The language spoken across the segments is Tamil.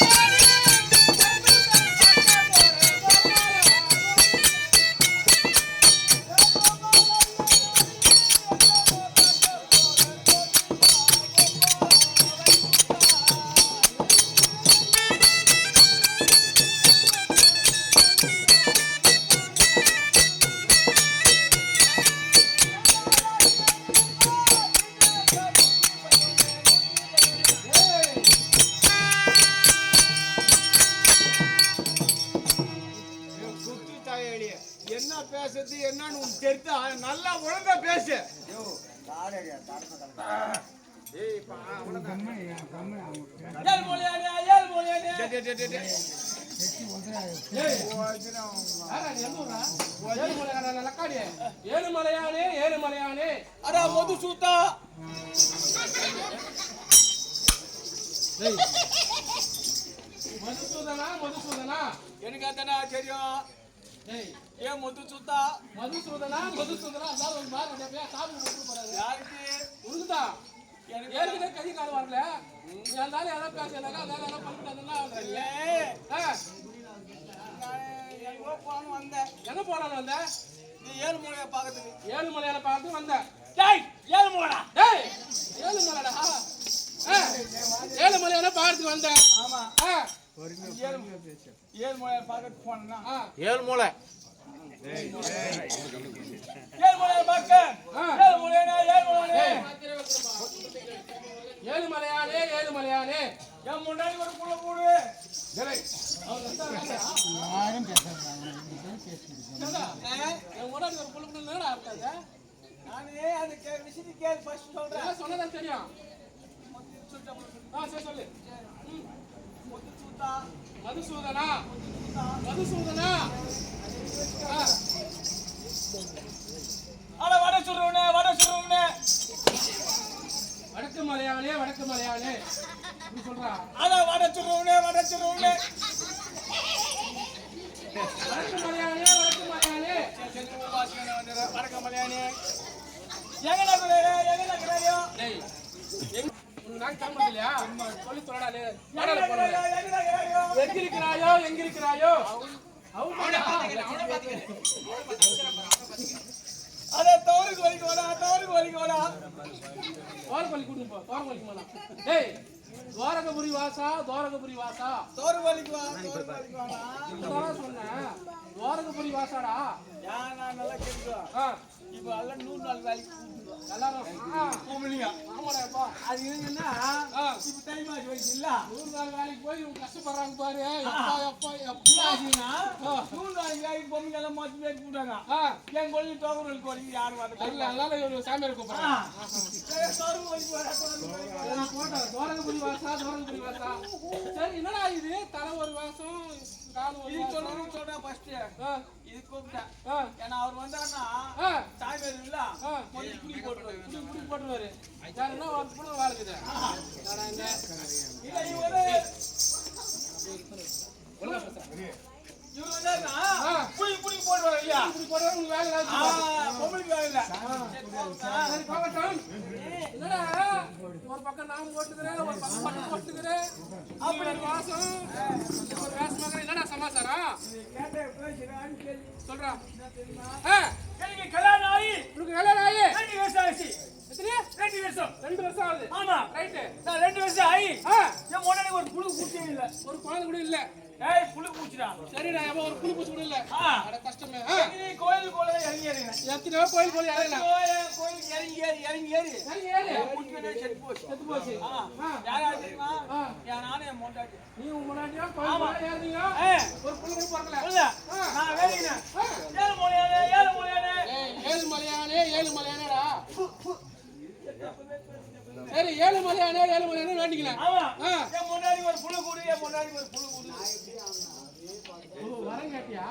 Yeah. டேய், டேய், டேய், டேய். ஏழுமலையானே ஏழுமலையானே அடா மது சூத்தா. மதுசூதனா மதுசூதனா எனக்கு அத்தனா தெரியும். டேய் ஏன் மது சூத்தா மதுசூதனா மதுசூதனா அதாவது ஒரு மாதிரி அப்படியே சாப்பிட்டு போட்டு போறாரு. யாருக்கு? உருகுதா எனக்கு ஏற்கனவே கை கால் வரல. இருந்தாலும் எதாவது பேசினாக்கா அதாவது எதாவது பண்ணிட்டு இல்ல. ஆ. நான் எங்கோ போகணும் வந்தேன். எங்க போனாலும் வந்த? நீ ஏழு மொழியை பார்க்கறதுக்கு. ஏழுமலையான பார்த்து வந்தேன் டேய் ஏழு மொழா டேய் ஏழுமலைடா. ஆ. ஏழுமலையான பார்த்து வந்தேன் ஆமா. ஆ. ஏழு ஆ ஏழு மூளை ஏழு மொழியை பார்க்க ஆ. ஏழு மொழியானே ஏழு மொழியானே ஏழுமலையானே ஏழுமலையானே என் முன்னாடி ஒரு புள்ள கூடு என் முன்னாடி ஒரு புல்லு புல்லு என்னடா இருக்காது நானே அந்த கே விஷயத்தை கேள்வி ஃபர்ஸ்ட் சொல்றேன் இதெல்லாம் சொன்னதான் தெரியும் ஆ சரி சொல்லு ம். முத்து சூத்தா மதுசூதனா? மதுசூதனா? ஆ. அட வட சுடுறவனே வட சுடுறவனே வடக்கு மலையாளே வடக்கு மலையாளே. இப்படி சொல்றா. அட வட சுடுறவனே வட சுடுறவனே வடக்கு மலையாளே வடக்கு மலையாளே. வடக்க மலையானே எங்க நகுறாரு எங்க நகுறாரு டேய் எங்க உனக்கு நான் காம இல்லையா சொல்லி சொல்லடா லே எங்க பாடல நகுறாரு போறாங்க எங்க நகுறாரு எங்க இருக்கிறாயோ எங்க இருக்கிறாயோ அவங்க அட தவறுக்கு வலிக்கு வாடா தவறுக்கு வலிக்கு வாடா தோரப்பள்ளி கூட்டிட்டு போ தோரப்பள்ளி போலாம். டேய் துவாரகபுரி வாசா துவாரகபுரி வாசா. வலிக்கு வா தவறுக்கு வலிக்கு வாடா. சொன்னேன் துவாரகபுரி வாசாடா. நான் நல்லா கேட்டுக்கோ. ஆ. இப்போ எல்லாம் நூறு நாள் வேலைக்கு அது என்னன்னா இப்போ டைம் ஆகி இல்ல நூறு நாள் வேலைக்கு போய் கஷ்டப்படுறாங்க பாரு. எப்பா எப்பா எப்பா. ஆச்சுன்னா நூறு நாள் வேலைக்கு பொம்மைங்க எல்லாம் மாற்றி பேர் கூப்பிட்டாங்க ஆ. என் கொள்ளி தோகுறல் கோழி யாரும் வரல. அதனால இவரு சாமியார் சரி, போட்டோம். துவாரகபுரி வாசா சரி என்னடா இது? தலை ஒரு வாசம் கால் ஒரு சொல்லணும்னு சொல்றேன் ஃபர்ஸ்ட் இது கூப்பிட்டேன் ஏன்னா அவர் வந்தாருன்னா ஆ, சாய்வேர் இல்ல. ஆ. கொஞ்சம் புளி போட்டுருவாரு. இப்படி இப்படி போட்டுருவாரு. ஒரு புள்ள வாழ்க்குது? இல்ல இவரு. இவரு வந்தாருன்னா இல்லையா? உங்களுக்கு வேலை பொம்பளைக்கு வேலை இல்ல. சரி, போகட்டும். என்னடா? ஒரு பக்கம் நான் போட்டுக்கிறேன் ஒரு பக்கம் மட்டும் போட்டுக்கிறேன் அப்படி வாசம் ஒரு வாசமாக என்னடா சமாச்சாரம்? கேட்ட பேசுறான்னு கேள்வி. சொல்றா. எனக்கு கல்யாணம் ஆகி. உனக்கு கல்யாணம் ஆகி. ரெண்டு வருஷம் எத்தனை ரெண்டு வருஷம். ரெண்டு வருஷம் ஆகுது. ஆமா. ரைட்டு நான் ரெண்டு வருஷம் ஆகி. என் முன்னாடி ஒரு பூச்சே இல்ல. ஒரு குழந்தை கூட இல்ல. ஏய் புழு பூச்சிடா. சரிடா எப்போ ஒரு புழு பூச்சி கூட இல்ல. ஆ. அட கஷ்டமே. நீ கோயில் கோயில இறங்கி கோயில் போய் இறங்கலாம் கோயிலுக்கு இறங்கி ஏறி இறங்கி ஏறி. சரி ஏறு. செத்து போச்சு. செத்து போச்சு. யாரா நானே மொண்டாட்டி நீ உன் கோயில் ஒரு புழு கூட பிறக்கல. இல்ல. நான் ஆ. ஏழு ஏழு மலையானே ஏழு மலையானடா சரி ஏழு மலையானே ஏழு மலையானே வேண்டிக்கலாம் முன்னாடி ஒரு புழு கூடு என் முன்னாடி ஒரு புழு கூடு. வரம் கேட்டியா?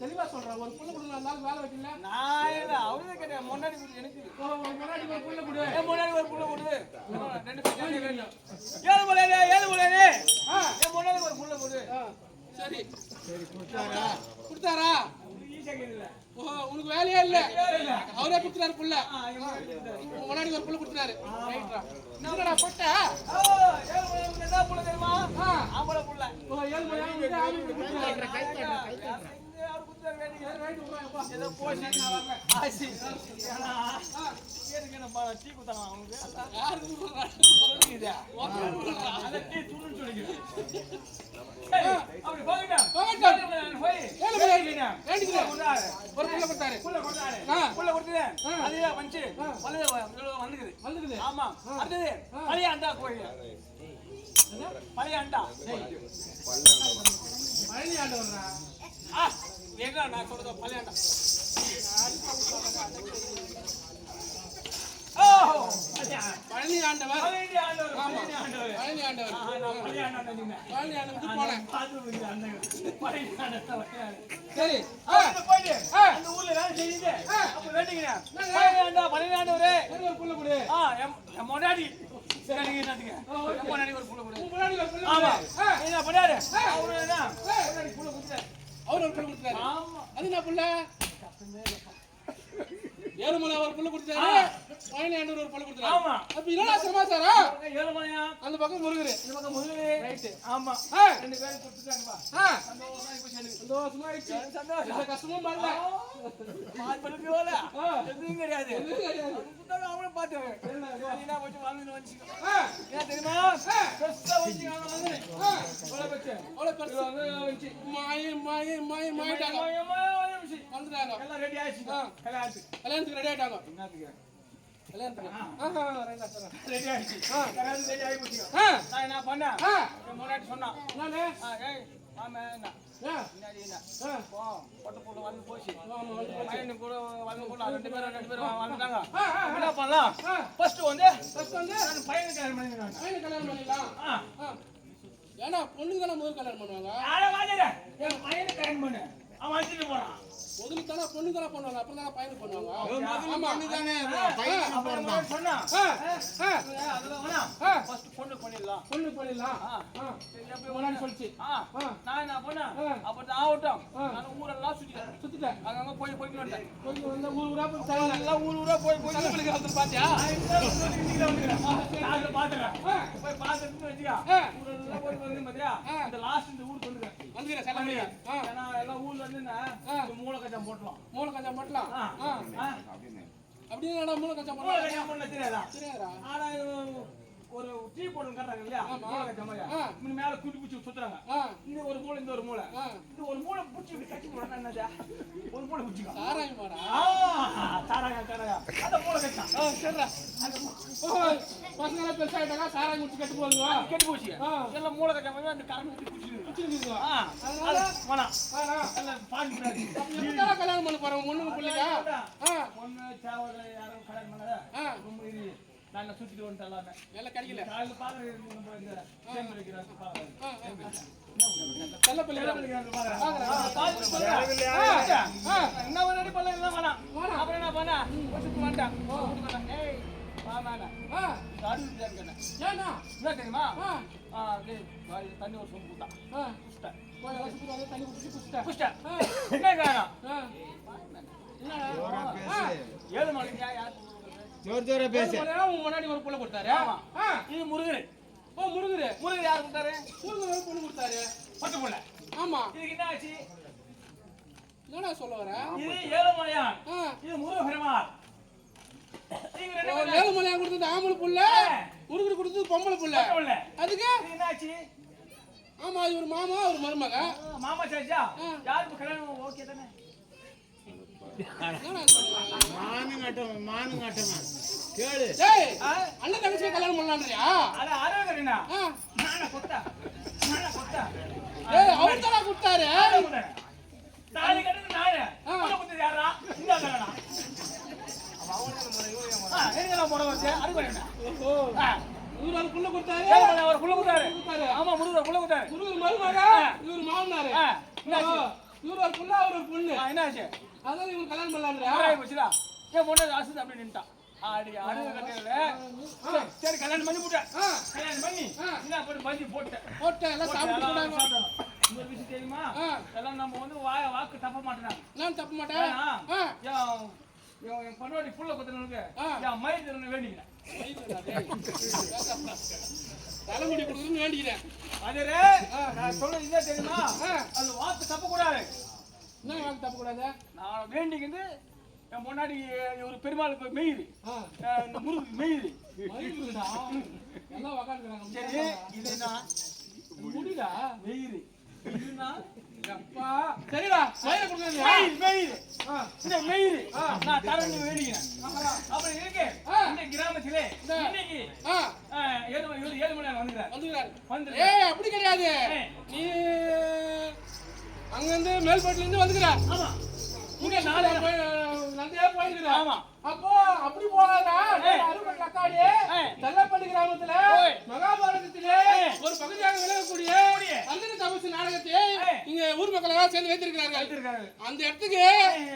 தெளிவா சொல்றான் ஒரு புள்ள கூட நாலு வேலை வைக்கல. நான் இல்ல அவருதான் கேட்டேன் முன்னாடி எனக்கு. முன்னாடி ஒரு புள்ள கொடு. என் முன்னாடி ஒரு புழு கூடு. ரெண்டு பேரும் வேணும். ஏழு மொழியானே ஏழு என் முன்னாடி ஒரு புழு கூடு. ஆ, சரி. கொடுத்தாரா? ஓ உனக்கு வேலையே இல்ல. அவரே கொடுத்துறாரு புள்ள. முன்னாடி ஒரு புள்ள கொடுத்துறாரு என்னடா போட்ட? என்ன தெரியுமா ஆம்பளை டீ குத்தாங்க அவனுக்கு அப்படி போய் வந்துக்குது. ஆமா பழைய அண்டா கோயில் பழைய அண்டா பழனி ஆண்டவர்ரா ஆ, எங்க நான் சொல்றது பழைய அண்டா ஓ பழைய பழனி ஆண்டவர். பழனி போனேன். சரி. அந்த ஊர்ல வேலை. அப்ப வேண்டிக்கிறேன். சரி ஒரு புள்ள கொடு. என்- முன்னாடி? என் முன்னாடி ஒரு புள்ள கொடு. ஆமா. என்ன பண்ணாரு? அவரு என்ன? முன்னாடி புள்ள கொடுத்தாரு. அவர் ஒரு புள்ள கொடுத்தாரு ஆமா. அது என்ன புள்ள? ஏழுமலை ஒரு புள்ள கொடுத்தாரு ஆண்டவர் ஒரு புள்ள கொடுத்தாரு ஆமா. அப்ப என்னடா சமாச்சாரம் பக்கம் ஏழு மணியா? அந்த பக்கம் முருகரு இந்த பக்கம் முருகு. ஆமா. ஆ, ரெண்டு பேரும் கொடுத்துட்டாங்கப்பா. ஆ, சந்தோஷமா இப்ப சேர்ந்து. சந்தோஷமா ஆயிடுச்சு சந்தோஷம். எந்த கஷ்டமும் மால் போல. ஆ. எதுவும் கிடையாது. எதுவும் அவரும் பார்த்தாரு. நீனா கொஞ்சம் வாழ்ந்துன்னு வந்துச்சு. ஏன் தெரியுமா? பெருசா வந்துச்சு, அவன் வந்து. கல்யாணத்துக்கு ரெடி ஆயிட்டாங்க ரெடி ஆயிடுச்சு நான் என்ன பண்ணேன் முன்னாடி சொன்னான் என்னண்ணே? ஆ, ஏய் மாமா என்ன ஆ, முன்னாடி என்ன போ பொட்டு பொண்ணு வந்து போச்சு. ஆமா. பையனு கூட வந்து கூட ரெண்டு பேரும் ரெண்டு பேரும் வந்துட்டாங்க. என்ன பண்ணலாம். ஃபர்ஸ்ட் வந்து first வந்து நான் பையனுக்கு கல்யாணம் பண்ணிக்கிறாங்க பையனை கல்யாணம் ஆ. ஏன்னா பொண்ணுக்கு தானே முதல் கல்யாணம் பண்ணுவாங்க? என் பையனுக்கு கல்யாணம் பண்ணு. அவன் வச்சுட்டு போறான். முதலுக்கு தானே பொண்ணு தானே பண்ணுவாங்க அப்புறம் தானே பண்ணுவாங்க? முதல்ல ஆமா பொண்ணுதானே, ஆ, பையன் அப்ப. நான் ஆ, ஆ, அதெல்லாம். ஃபர்ஸ்ட் பொண்ணு பண்ணிடலாம். பொண்ணு பண்ணிடலாம். முன்னாடி சொல்லிச்சு. நான் என்ன பண்ணேன்? ஆ. அப்பதான் ஆகட்டும். நான் ஊரெல்லாம் சுத்திட்டேன். சுத்திட்டேன். அங்கங்க போய் போயிட்டு வந்தேன் கொஞ்சம் வந்து ஊர் ஊரா போய் எல்லாம் ஊர் ஊரா போய் போய் வந்து பாத்தியா? நான் தான். நான். போய் பார்த்துட்டு வச்சுக்க. ஊரெல்லாம் போய் வந்து பாத்தியா? இந்த last இந்த ஊருக்கு வந்துக்கிறேன். ஆ ஏன்னா எல்லாம் ஊர்ல இருந்து மூளை கஜம் போட்டுருவோம். மூணு கஞ்சா மட்டும் ஆ. ஆ ஆ. அப்படின்னு மூளை கஜம் போடணும் தெரியாதா? தெரியாதா ஆனா ஒரு டீ போட்டு கட்டுறாங்க இல்லையா? இப்படி மேல குட்டி பிடிச்சி சுத்துறாங்க. ஆ. இந்த ஒரு மூளை இந்த ஒரு மூளை. ஆ. இந்த ஒரு மூளை பிடிச்சி இப்படி கட்டி போடணும் என்னது? ஒரு மூளை பிடிச்சிக்கோ. ஆ, தாராங்க, தாராங்க. அந்த மூளை. ஆ சரிடா. ஓ பசங்க பெருசாயிட்டாங்க சாராயம் குடிச்சு கட்டு போகுதுவா? கெட்டு போச்சு. எல்லாம் மூளை மாதிரி அந்த கரண்ட் எல்லாம். எப்படிதான் கல்யாணம் பண்ண போறோம் ஒண்ணுக்கு பிள்ளைக்கா? ஆ. ஒண்ணு தேவையில்ல, யாரும் கல்யாணம் பண்ணாத. நாங்க சுத்திட்டு வந்துட்டோம் எல்லாமே. எல்லாம் கிடைக்கல. காலையில பாக்குறேன், நம்ம இந்த பாக்குறேன். பாக்குறேன். ஆ, பார்த்துட்டு சொல்றேன். ஆ, ஆ. என்ன முன்னாடி பண்ண எல்லாம் வேணாம். அப்புறம் என்ன பண்ண? வீட்டுக்கு வந்தேன். ஏய், இது. ஏன்னா? என்ன தெரியுமா? தண்ணி ஒரு சொம்பு வந்து தண்ணி குடிச்சு என்ன காரணம்? பேசு. ஏழு மணிக்கு யார்? ஜோர் ஜோரா பேசு. உன் முன்னாடி ஒரு புள்ள கொடுத்தாரு. இது முருகன் ஓ முருகரு. முருகன் யார் கொடுத்தாரு? முருகர் ஒரு பொண்ணு கொடுத்தாரு. பட்டு புள்ள ஆமா. இதுக்கு என்ன ஆச்சு? என்னடா சொல்ல வர? இது ஏழுமலையான். இது முருக பெருமாள் ஏழுமலையா கொடுத்தது ஆம்பளை புள்ள முருகர் கொடுத்தது பொம்பளை புள்ள. அதுக்கு? இது என்ன ஆச்சு? ஆமா அது ஒரு மாமா ஒரு மருமக. மாமா சாச்சா? யாருக்கு கல்யாணம்? ஓகே தானே? மானுங்கட்டம், மானுங்கட்டமா. கேளு அண்ணன் தங்கச்சி கல்யாணம் பண்ணலான்றியா அட ஆரோக்கியனா நானா கொத்தா நானா கொத்தா ஏய் அவர் தாலி யாரா இந்த போட அது ஆமா முருகர் புள்ள குத்தாரு முருகர் மருமக இவர் மாமனாரு ஓ, இவர் ஒரு புள்ள அவர் ஒரு பொண்ணு. ஆ, என்னாச்சு அதான் இவர் கல்யாணம் பண்ணலான்றியா ஆராய் போச்சுடா? என் பொண்ணு ஆசு அப்படி நின்ட்டான் ஆடி அழுகு கட்டையில சரி, கல்யாணம் பண்ணி விட்டேன். ஆ. கல்யாணம் பண்ணி. என்ன போட்டு பஞ்சி போட்டேன். போட்டேன் எல்லாம் போட்டு சாப்பிட்டு. இன்னொரு விஷயம் தெரியுமா. எல்லாம் நம்ம வந்து வாய வாக்கு தப்ப மாட்டேன்? நான் தப்ப மாட்டேன். என் பொண்ணோடி புள்ள குத்துறவனுக்கு. என் திருன்னு வேண்டிக்கிறேன். தலைமுடி கொடுக்குறேன்னு வேண்டிக்கிறேன். அதரே நான் சொல்றது என்ன தெரியுமா? அது வாக்கு தப்ப கூடாது என்ன வாங்க தப்பு கூடாது நான் வேண்டிக்கிட்டு என் முன்னாடி ஒரு பெருமாளுக்கு அஹ் இந்த முருகு மயிலுடா. எல்லாம் உக்காந்துக்கிறாங்க. சரி இதுனா முடிடா. மெயிறு இதுனா. சரிடா, மயிலை கொடுக்குறது. மெயிறு மெயிறு ஆ, இந்த மெயிறு நான் தரேன்னு வேண்டிக்கிறேன் அப்புறம் இருக்கு. இந்த கிராமத்திலே. இன்னைக்கு ஏழு மணி ஏழு மணி வந்துக்கிறார். வந்துக்கிறாரு. வந்து ஏய், அப்படி கிடையாது. நீ அங்கிருந்து மேல்பேட்டில இருந்து வந்துக்கிற ஆமா. இங்க நாளை போய் நந்தையா போயிருக்கிற ஆமா. அப்போ அப்படி போகாதா. அருமன் அக்காடி ஏய். தெல்லப்பள்ளி கிராமத்துல. மகாபாரதத்திலே. ஒரு பகுதியாக விளங்கக்கூடிய கூடிய. அந்தன தபசு நாடகத்தை. இங்க ஊர் மக்கள் எல்லாம் சேர்ந்து வைத்திருக்கிறார்கள். அந்த இடத்துக்கு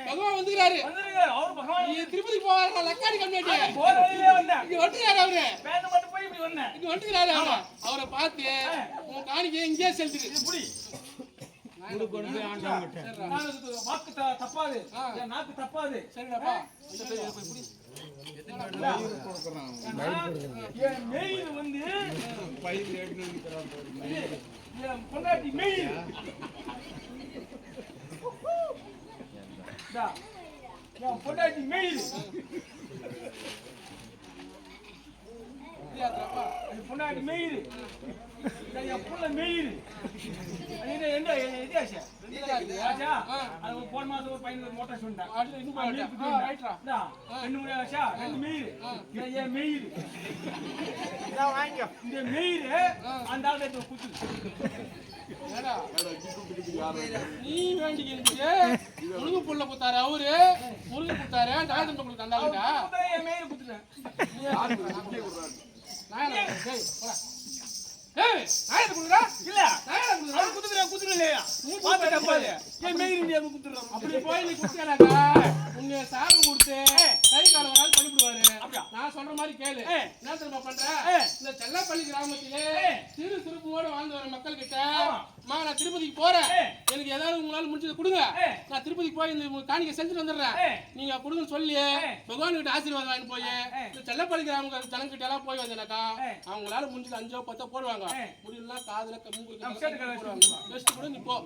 பகவான் வந்துக்கிறாரு நீ திருப்பதி போவாங்க லக்காடி வந்தேன் இங்க வந்துக்கிறாரு அவரு. இங்க வந்துக்கிறாரு அவரு. அவரை பார்த்து உன் காணிக்கை இங்கேயே செலுத்துக்கு இப்படி சரிடா. நான் இது வாக்கு த- தப்பாது. என் நாக்கு தப்பாது. சரிடாப்பா வந்து பொண்டாட்டி மெயில். பொண்டாட்டி மெயில் இல்லையாப்பா என் பொண்டாட்டி மெயில் என் புள்ள மெயில் என்ன என்ன இது ஆச்சா ஆச்சா அது ஒரு போன மாதம் ஒரு பையன் மோட்டார் ரைட்ரா இந்தா, மெயில் அந்த ஆள் ஏடா நீ வேண்டிக்கிறது முருகு புள்ள குத்தாரு அவரு. முருகு குத்தாரு. டாக்டர் உங்களுக்கு உங்க சொல்ற மாதிரி கேளு. என்ன தெரியுமா பண்ற. இந்த செல்லப்பள்ளி கிராமத்திலே. சிறு சிறுப்போடு வாழ்ந்து வர மக்கள் கிட்ட. மா நான் திருப்பதிக்கு போறேன். எனக்கு ஏதாவது உங்களால முடிஞ்சது கொடுங்க. நான் திருப்பதிக்கு போய் இந்த காணிக்கை செஞ்சுட்டு வந்துடுறேன். நீங்க கொடுங்கன்னு சொல்லி. பகவான் கிட்ட ஆசீர்வாதம் வாங்கி போய். இந்த செல்லப்பள்ளி கிராம ஜனங்கிட்ட எல்லாம் போய் வந்தேனாக்கா. அவங்களால முடிஞ்சது அஞ்சோ பத்தோ போடுவாங்க. முடியலாம் காதுல மூக்கு பெஸ்ட் கூட நீ போ